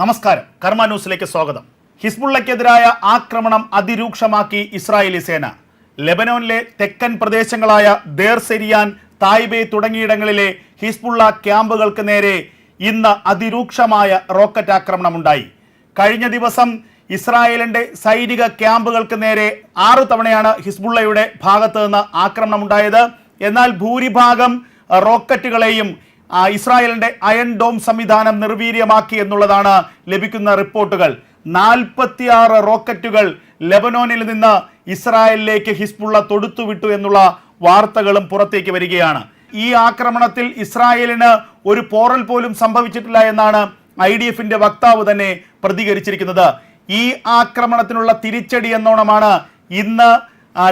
നമസ്കാരം. കർമ്മ ന്യൂസിലേക്ക് സ്വാഗതം. ഹിസ്ബുള്ളയ്ക്കെതിരായ ആക്രമണം അതിരൂക്ഷമാക്കി ഇസ്രായേലി സേന. ലെബനോനിലെ തെക്കൻ പ്രദേശങ്ങളായ ദേർ സെരിയാൻ തായ്ബേ തുടങ്ങിയിടങ്ങളിലെ ഹിസ്ബുള്ള ക്യാമ്പുകൾക്ക് നേരെ ഇന്ന് അതിരൂക്ഷമായ റോക്കറ്റ് ആക്രമണമുണ്ടായി. കഴിഞ്ഞ ദിവസം ഇസ്രായേലിന്റെ സൈനിക ക്യാമ്പുകൾക്ക് നേരെ ആറു തവണയാണ് ഹിസ്ബുള്ളയുടെ ഭാഗത്ത് നിന്ന് ആക്രമണമുണ്ടായത്. എന്നാൽ ഭൂരിഭാഗം റോക്കറ്റുകളെയും ഇസ്രായേലിന്റെ അയൺ ഡോം സംവിധാനം നിർവീര്യമാക്കി എന്നുള്ളതാണ് ലഭിക്കുന്ന റിപ്പോർട്ടുകൾ. നാൽപ്പത്തിയാറ് റോക്കറ്റുകൾ ലെബനോനിൽ നിന്ന് ഇസ്രായേലിലേക്ക് ഹിസ്ബുള്ള തൊടുത്തുവിട്ടു എന്നുള്ള വാർത്തകളും പുറത്തേക്ക് വരികയാണ്. ഈ ആക്രമണത്തിൽ ഇസ്രായേലിന് ഒരു പോറൽ പോലും സംഭവിച്ചിട്ടില്ല എന്നാണ് ഐ ഡി എഫിന്റെ വക്താവ് തന്നെ പ്രതികരിച്ചിരിക്കുന്നത്. ഈ ആക്രമണത്തിനുള്ള തിരിച്ചടി എന്നോണമാണ് ഇന്ന്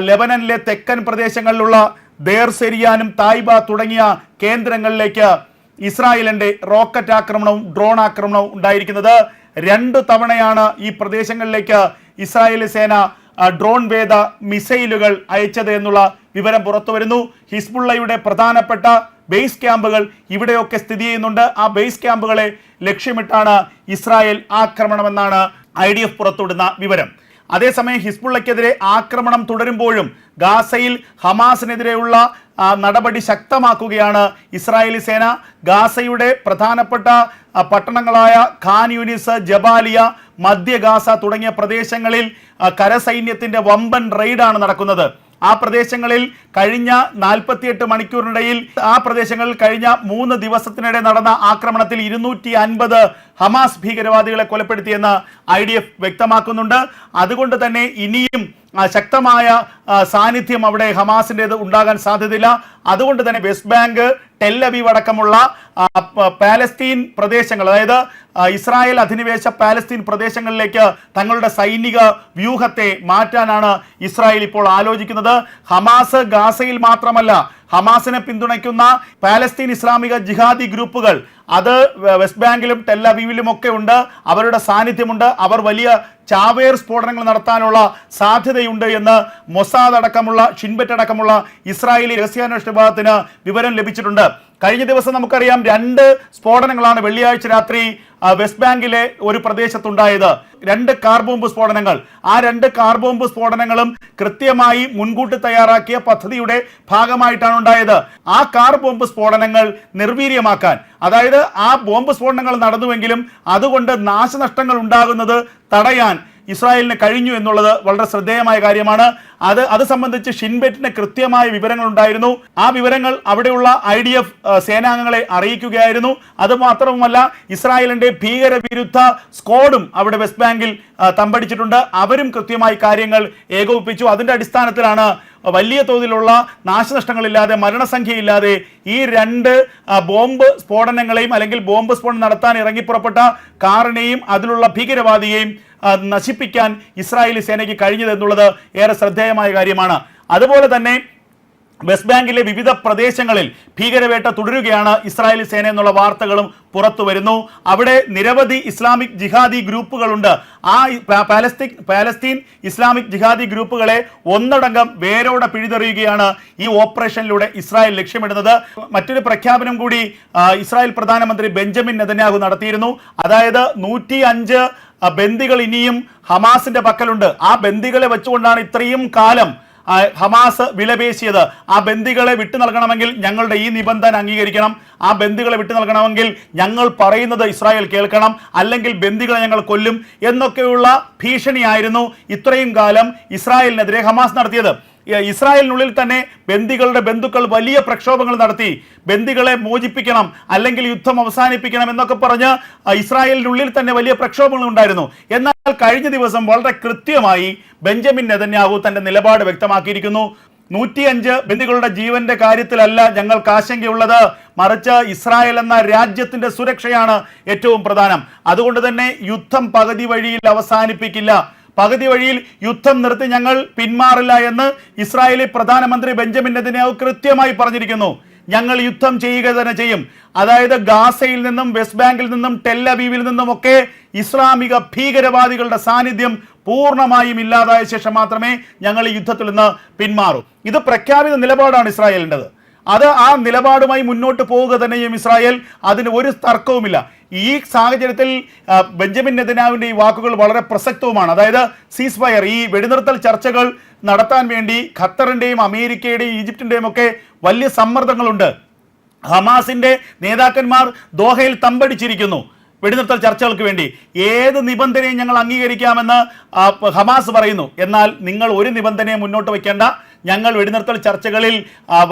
ലെബനനിലെ തെക്കൻ പ്രദേശങ്ങളിലുള്ള ദേർ സെരിയാനും തായ്ബ തുടങ്ങിയ കേന്ദ്രങ്ങളിലേക്ക് ഇസ്രായേലിന്റെ റോക്കറ്റ് ആക്രമണവും ഡ്രോൺ ആക്രമണവും ഉണ്ടായിരിക്കുന്നത്. രണ്ട് തവണയാണ് ഈ പ്രദേശങ്ങളിലേക്ക് ഇസ്രായേൽ സേന ഡ്രോൺ വേദ മിസൈലുകൾ അയച്ചത് എന്നുള്ള വിവരം പുറത്തു വരുന്നു. ഹിസ്ബുള്ളയുടെ പ്രധാനപ്പെട്ട ബേസ് ക്യാമ്പുകൾ ഇവിടെയൊക്കെ സ്ഥിതി ചെയ്യുന്നുണ്ട്. ആ ബേസ് ക്യാമ്പുകളെ ലക്ഷ്യമിട്ടാണ് ഇസ്രായേൽ ആക്രമണമെന്നാണ് ഐ ഡി എഫ് പുറത്തുവിടുന്ന വിവരം. അതേസമയം ഹിസ്ബുള്ളയ്ക്കെതിരെ ആക്രമണം തുടരുമ്പോഴും ഗാസയിൽ ഹമാസിനെതിരെയുള്ള നടപടി ശക്തമാക്കുകയാണ് ഇസ്രായേലി സേന. ഗാസയുടെ പ്രധാനപ്പെട്ട പട്ടണങ്ങളായ ഖാൻ യൂനിസ് ജബാലിയ മധ്യ ഗാസ തുടങ്ങിയ പ്രദേശങ്ങളിൽ കരസൈന്യത്തിന്റെ വമ്പൻ റെയ്ഡാണ് നടക്കുന്നത്. ആ പ്രദേശങ്ങളിൽ കഴിഞ്ഞ നാൽപ്പത്തിയെട്ട് മണിക്കൂറിനിടയിൽ ആ പ്രദേശങ്ങളിൽ കഴിഞ്ഞ മൂന്ന് ദിവസത്തിനിടെ നടന്ന ആക്രമണത്തിൽ ഇരുന്നൂറ്റി അൻപത് ഹമാസ് ഭീകരവാദികളെ കൊലപ്പെടുത്തിയെന്ന് ഐ ഡി എഫ് വ്യക്തമാക്കുന്നുണ്ട്. അതുകൊണ്ട് തന്നെ ഇനിയും ശക്തമായ സാന്നിധ്യം അവിടെ ഹമാസിന്റെത് ഉണ്ടാകാൻ സാധ്യതയില്ല. അതുകൊണ്ട് തന്നെ വെസ്റ്റ് ബാങ്ക് ടെല്ലവീവ് അടക്കമുള്ള പാലസ്തീൻ പ്രദേശങ്ങൾ അതായത് ഇസ്രായേൽ അധിനിവേശ പാലസ്തീൻ പ്രദേശങ്ങളിലേക്ക് തങ്ങളുടെ സൈനിക വ്യൂഹത്തെ മാറ്റാനാണ് ഇസ്രായേൽ ഇപ്പോൾ ആലോചിക്കുന്നത്. ഹമാസ് ഗാസയിൽ മാത്രമല്ല ഹമാസിനെ പിന്തുണയ്ക്കുന്ന പാലസ്തീൻ ഇസ്ലാമിക ജിഹാദി ഗ്രൂപ്പുകൾ അത് വെസ്റ്റ് ബാങ്കിലും ടെല്ലവീവിലും ഒക്കെ ഉണ്ട്. അവരുടെ സാന്നിധ്യമുണ്ട്. അവർ വലിയ ചാവേർ സ്ഫോടനങ്ങൾ നടത്താനുള്ള സാധ്യതയുണ്ട് എന്ന് മൊസാദ് അടക്കമുള്ള ഷിൻബറ്റ് അടക്കമുള്ള ഇസ്രായേലി രഹസ്യാന്വേഷണ വിഭാഗത്തിന് വിവരം ലഭിച്ചിട്ടുണ്ട്. കഴിഞ്ഞ ദിവസം നമുക്കറിയാം രണ്ട് സ്ഫോടനങ്ങളാണ് വെള്ളിയാഴ്ച രാത്രി വെസ്റ്റ് ബാങ്കിലെ ഒരു പ്രദേശത്തുണ്ടായത്. രണ്ട് കാർ ബോംബ് സ്ഫോടനങ്ങൾ. ആ രണ്ട് കാർ ബോംബ് സ്ഫോടനങ്ങളും കൃത്യമായി മുൻകൂട്ടി തയ്യാറാക്കിയ പദ്ധതിയുടെ ഭാഗമായിട്ടാണ് ഉണ്ടായത്. ആ കാർ ബോംബ് സ്ഫോടനങ്ങൾ നിർവീര്യമാക്കാൻ അതായത് ആ ബോംബ് സ്ഫോടനങ്ങൾ നടന്നുവെങ്കിലും അതുകൊണ്ട് നാശനഷ്ടങ്ങൾ ഉണ്ടാകുന്നത് തടയാൻ ഇസ്രായേലിന് കഴിഞ്ഞു എന്നുള്ളത് വളരെ ശ്രദ്ധേയമായ കാര്യമാണ്. അത് അത് സംബന്ധിച്ച് ഷിൻബെറ്റിന് കൃത്യമായ വിവരങ്ങൾ ഉണ്ടായിരുന്നു ആ വിവരങ്ങൾ അവിടെയുള്ള ഐ ഡി എഫ് സേനാംഗങ്ങളെ അറിയിക്കുകയായിരുന്നു. അത് മാത്രവുമല്ല ഇസ്രായേലിന്റെ ഭീകരവിരുദ്ധ സ്ക്വാഡും അവിടെ വെസ്റ്റ് ബാങ്കിൽ തമ്പടിച്ചിട്ടുണ്ട്. അവരും കൃത്യമായി കാര്യങ്ങൾ ഏകോപിപ്പിച്ചു. അതിന്റെ അടിസ്ഥാനത്തിലാണ് വലിയ തോതിലുള്ള നാശനഷ്ടങ്ങളില്ലാതെ മരണസംഖ്യയില്ലാതെ ഈ രണ്ട് ബോംബ് സ്ഫോടനങ്ങളെയും അല്ലെങ്കിൽ ബോംബ് സ്ഫോടനം നടത്താൻ ഇറങ്ങിപ്പുറപ്പെട്ട കാറിനെയും അതിലുള്ള ഭീകരവാദിയെയും നശിപ്പിക്കാൻ ഇസ്രായേലി സേനയ്ക്ക് കഴിഞ്ഞത് എന്നുള്ളത് ഏറെ ശ്രദ്ധേയമായ കാര്യമാണ്. അതുപോലെ തന്നെ വെസ്റ്റ് ബാങ്കിലെ വിവിധ പ്രദേശങ്ങളിൽ ഭീകരവേട്ട തുടരുകയാണ് ഇസ്രായേൽ സേന എന്നുള്ള വാർത്തകളും പുറത്തു വരുന്നു. അവിടെ നിരവധി ഇസ്ലാമിക് ജിഹാദി ഗ്രൂപ്പുകളുണ്ട്. ആ പാലസ്തീൻ പാലസ്തീൻ ഇസ്ലാമിക് ജിഹാദി ഗ്രൂപ്പുകളെ ഒന്നടങ്കം വേരോടെ പിഴുതെറിയുകയാണ് ഈ ഓപ്പറേഷനിലൂടെ ഇസ്രായേൽ ലക്ഷ്യമിടുന്നത്. മറ്റൊരു പ്രഖ്യാപനം കൂടി ഇസ്രായേൽ പ്രധാനമന്ത്രി ബെഞ്ചമിൻ നെതന്യാഹു നടത്തിയിരുന്നു. അതായത് നൂറ്റി അഞ്ച് ബന്ദികൾ ഇനിയും ഹമാസിന്റെ പക്കലുണ്ട്. ആ ബന്ദികളെ വെച്ചുകൊണ്ടാണ് ഇത്രയും കാലം ഹമാസ് വിലപേശിയത്. ആ ബന്ദികളെ വിട്ടു നൽകണമെങ്കിൽ ഞങ്ങളുടെ ഈ നിബന്ധന അംഗീകരിക്കണം. ആ ബന്ദികളെ വിട്ടു നൽകണമെങ്കിൽ ഞങ്ങൾ പറയുന്നത് ഇസ്രായേൽ കേൾക്കണം. അല്ലെങ്കിൽ ബന്ദികളെ ഞങ്ങൾ കൊല്ലും. എന്നൊക്കെയുള്ള ഭീഷണിയായിരുന്നു ഇത്രയും കാലം ഇസ്രായേലിനെതിരെ ഹമാസ് നടത്തിയത്. ഇസ്രായേലിനുള്ളിൽ തന്നെ ബന്ദികളുടെ ബന്ധുക്കൾ വലിയ പ്രക്ഷോഭങ്ങൾ നടത്തി. ബന്ദികളെ മോചിപ്പിക്കണം അല്ലെങ്കിൽ യുദ്ധം അവസാനിപ്പിക്കണം എന്നൊക്കെ പറഞ്ഞ് ഇസ്രായേലിനുള്ളിൽ തന്നെ വലിയ പ്രക്ഷോഭങ്ങൾ ഉണ്ടായിരുന്നു. എന്നാൽ കഴിഞ്ഞ ദിവസം വളരെ കൃത്യമായി ബെഞ്ചമിൻ നെതന്യാഹു തന്റെ നിലപാട് വ്യക്തമാക്കിയിരിക്കുന്നു. നൂറ്റിയഞ്ച് ബന്ദികളുടെ ജീവന്റെ കാര്യത്തിലല്ല ഞങ്ങൾക്ക് ആശങ്കയുള്ളത്. മറിച്ച് ഇസ്രായേൽ എന്ന രാജ്യത്തിന്റെ സുരക്ഷയാണ് ഏറ്റവും പ്രധാനം. അതുകൊണ്ട് തന്നെ യുദ്ധം പകുതി വഴിയിൽ അവസാനിപ്പിക്കില്ല. പകുതി വഴിയിൽ യുദ്ധം നിർത്തി ഞങ്ങൾ പിന്മാറില്ല എന്ന് ഇസ്രായേലി പ്രധാനമന്ത്രി ബെഞ്ചമിൻ നെതന്യാഹു കൃത്യമായി പറഞ്ഞിരിക്കുന്നു. ഞങ്ങൾ യുദ്ധം ചെയ്യുക തന്നെ ചെയ്യും. അതായത് ഗാസയിൽ നിന്നും വെസ്റ്റ് ബാങ്കിൽ നിന്നും ടെല്ലബീവിൽ നിന്നും ഒക്കെ ഇസ്ലാമിക ഭീകരവാദികളുടെ സാന്നിധ്യം പൂർണമായും ഇല്ലാതായ ശേഷം മാത്രമേ ഞങ്ങൾ ഈ യുദ്ധത്തിൽ നിന്ന് പിന്മാറൂ. ഇത് പ്രഖ്യാപിത നിലപാടാണ് ഇസ്രായേലിന്റെത്. അത് ആ നിലപാടുമായി മുന്നോട്ട് പോവുക തന്നെയും ഇസ്രായേൽ അതിന് ഒരു തർക്കവുമില്ല. ഈ സാഹചര്യത്തിൽ ബെഞ്ചമിൻ നെതന്യാഹുവിന്റെ ഈ വാക്കുകൾ വളരെ പ്രസക്തവുമാണ്. അതായത് സീസ് ഫയർ ഈ വെടിനിർത്തൽ ചർച്ചകൾ നടത്താൻ വേണ്ടി ഖത്തറിന്റെയും അമേരിക്കയുടെയും ഈജിപ്തിന്റെയും ഒക്കെ വലിയ സമ്മർദ്ദങ്ങളുണ്ട്. ഹമാസിന്റെ നേതാക്കന്മാർ ദോഹയിൽ തമ്പടിച്ചിരിക്കുന്നു വെടിനിർത്തൽ ചർച്ചകൾക്ക് വേണ്ടി. ഏത് നിബന്ധനയും ഞങ്ങൾ അംഗീകരിക്കാമെന്ന് ഹമാസ് പറയുന്നു. എന്നാൽ നിങ്ങൾ ഒരു നിബന്ധനയും മുന്നോട്ട് വയ്ക്കേണ്ട ഞങ്ങൾ വെടിനിർത്തൽ ചർച്ചകളിൽ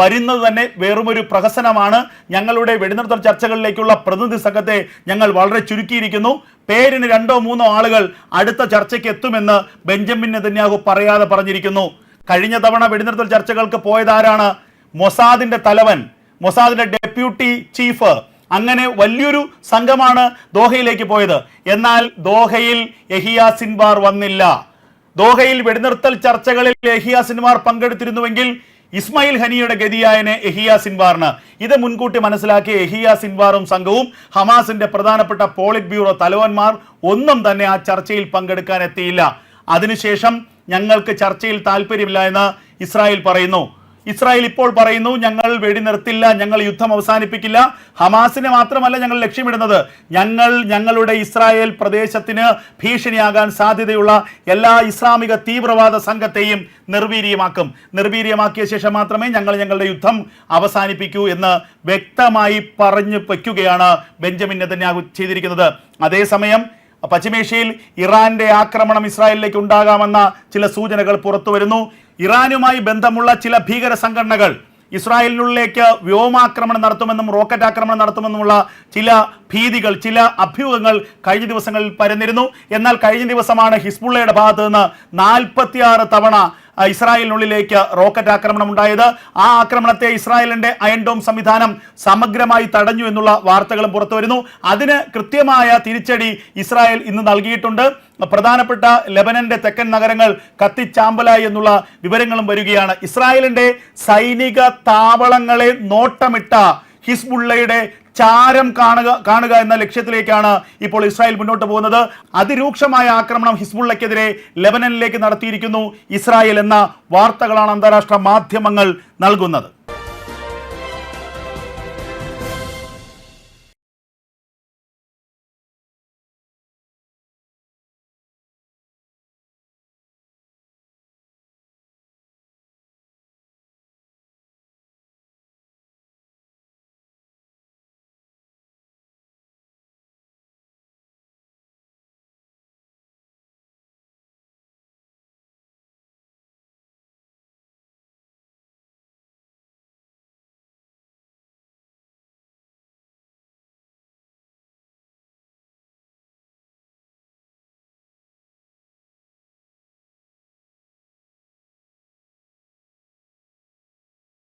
വരുന്നത് തന്നെ വെറുമൊരു പ്രഹസനമാണ്. ഞങ്ങളുടെ വെടിനിർത്തൽ ചർച്ചകളിലേക്കുള്ള പ്രതിനിധി സംഘത്തെ ഞങ്ങൾ വളരെ ചുരുക്കിയിരിക്കുന്നു. പേരിന് രണ്ടോ മൂന്നോ ആളുകൾ അടുത്ത ചർച്ചയ്ക്ക് എത്തുമെന്ന് ബെഞ്ചമിൻ നെതന്യാഹു പറയാതെ പറഞ്ഞിരിക്കുന്നു. കഴിഞ്ഞ തവണ വെടിനിർത്തൽ ചർച്ചകൾക്ക് പോയതാരാണ് മൊസാദിന്റെ തലവൻ മൊസാദിന്റെ ഡെപ്യൂട്ടി ചീഫ്. അങ്ങനെ വലിയൊരു സംഘമാണ് ദോഹയിലേക്ക് പോയത്. എന്നാൽ ദോഹയിൽ എഹിയ സിൻവാർ വന്നില്ല. ദോഹയിൽ വെടിനിർത്തൽ ചർച്ചകളിൽ എഹിയ സിൻവാർ പങ്കെടുത്തിരുന്നുവെങ്കിൽ ഇസ്മായിൽ ഹനിയുടെ ഗതിയായനെ എഹിയ സിൻവാറിന്. ഇത് മുൻകൂട്ടി മനസ്സിലാക്കിയ എഹിയ സിൻവാറും സംഘവും ഹമാസിന്റെ പ്രധാനപ്പെട്ട പോളിറ്റ് ബ്യൂറോ തലവന്മാർ ഒന്നും തന്നെ ആ ചർച്ചയിൽ പങ്കെടുക്കാൻ എത്തിയില്ല. അതിനുശേഷം ഞങ്ങൾക്ക് ചർച്ചയിൽ താല്പര്യമില്ല എന്ന് ഇസ്രായേൽ പറയുന്നു. ഇസ്രായേൽ ഇപ്പോൾ പറയുന്നു ഞങ്ങൾ വെടി നിർത്തില്ല ഞങ്ങൾ യുദ്ധം അവസാനിപ്പിക്കില്ല. ഹമാസിനെ മാത്രമല്ല ഞങ്ങൾ ലക്ഷ്യമിടുന്നത്. ഞങ്ങൾ ഞങ്ങളുടെ ഇസ്രായേൽ പ്രദേശത്തിന് ഭീഷണിയാകാൻ സാധ്യതയുള്ള എല്ലാ ഇസ്ലാമിക തീവ്രവാദ സംഘത്തെയും നിർവീര്യമാക്കും. നിർവീര്യമാക്കിയ ശേഷം മാത്രമേ ഞങ്ങൾ ഞങ്ങളുടെ യുദ്ധം അവസാനിപ്പിക്കൂ എന്ന് വ്യക്തമായി പറഞ്ഞു വയ്ക്കുകയാണ് ബെഞ്ചമിൻ നെതന്യാഹു ചെയ്തിരിക്കുന്നത്. അതേസമയം പശ്ചിമേഷ്യയിൽ ഇറാന്റെ ആക്രമണം ഇസ്രായേലിലേക്ക് ഉണ്ടാകാമെന്ന ചില സൂചനകൾ പുറത്തു വരുന്നു ഇറാനുമായി ബന്ധമുള്ള ചില ഭീകര സംഘടനകൾ ഇസ്രായേലിനുള്ളിലേക്ക് വ്യോമാക്രമണം നടത്തുമെന്നും റോക്കറ്റ് ആക്രമണം നടത്തുമെന്നുമുള്ള ചില ഭീതികൾ ചില അഭ്യൂഹങ്ങൾ കഴിഞ്ഞ ദിവസങ്ങളിൽ പരന്നിരുന്നു. എന്നാൽ കഴിഞ്ഞ ദിവസമാണ് ഹിസ്ബുള്ളയുടെ ഭാഗത്ത് നിന്ന് നാൽപ്പത്തിയാറ് തവണ ഇസ്രായേലിനുള്ളിലേക്ക് റോക്കറ്റ് ആക്രമണം ഉണ്ടായത്. ആ ആക്രമണത്തെ ഇസ്രായേലിന്റെ അയൺഡോം സംവിധാനം സമഗ്രമായി തടഞ്ഞു എന്നുള്ള വാർത്തകളും പുറത്തു വരുന്നു അതിന് കൃത്യമായ തിരിച്ചടി ഇസ്രായേൽ ഇന്ന് നൽകിയിട്ടുണ്ട്. പ്രധാനപ്പെട്ട ലെബനന്റെ തെക്കൻ നഗരങ്ങൾ കത്തിച്ചാമ്പലായി എന്നുള്ള വിവരങ്ങളും വരികയാണ്. ഇസ്രായേലിന്റെ സൈനിക താവളങ്ങളെ നോട്ടമിട്ട ഹിസ്ബുള്ളയുടെ ചാരം കാണുക കാണുക എന്ന ലക്ഷ്യത്തിലേക്കാണ് ഇപ്പോൾ ഇസ്രായേൽ മുന്നോട്ട് പോകുന്നത്. അതിരൂക്ഷമായ ആക്രമണം ഹിസ്ബുള്ളയ്ക്കെതിരെ ലെബനനിലേക്ക് നടത്തിയിരിക്കുന്നു ഇസ്രായേൽ എന്ന വാർത്തകളാണ് അന്താരാഷ്ട്ര മാധ്യമങ്ങൾ നൽകുന്നത്.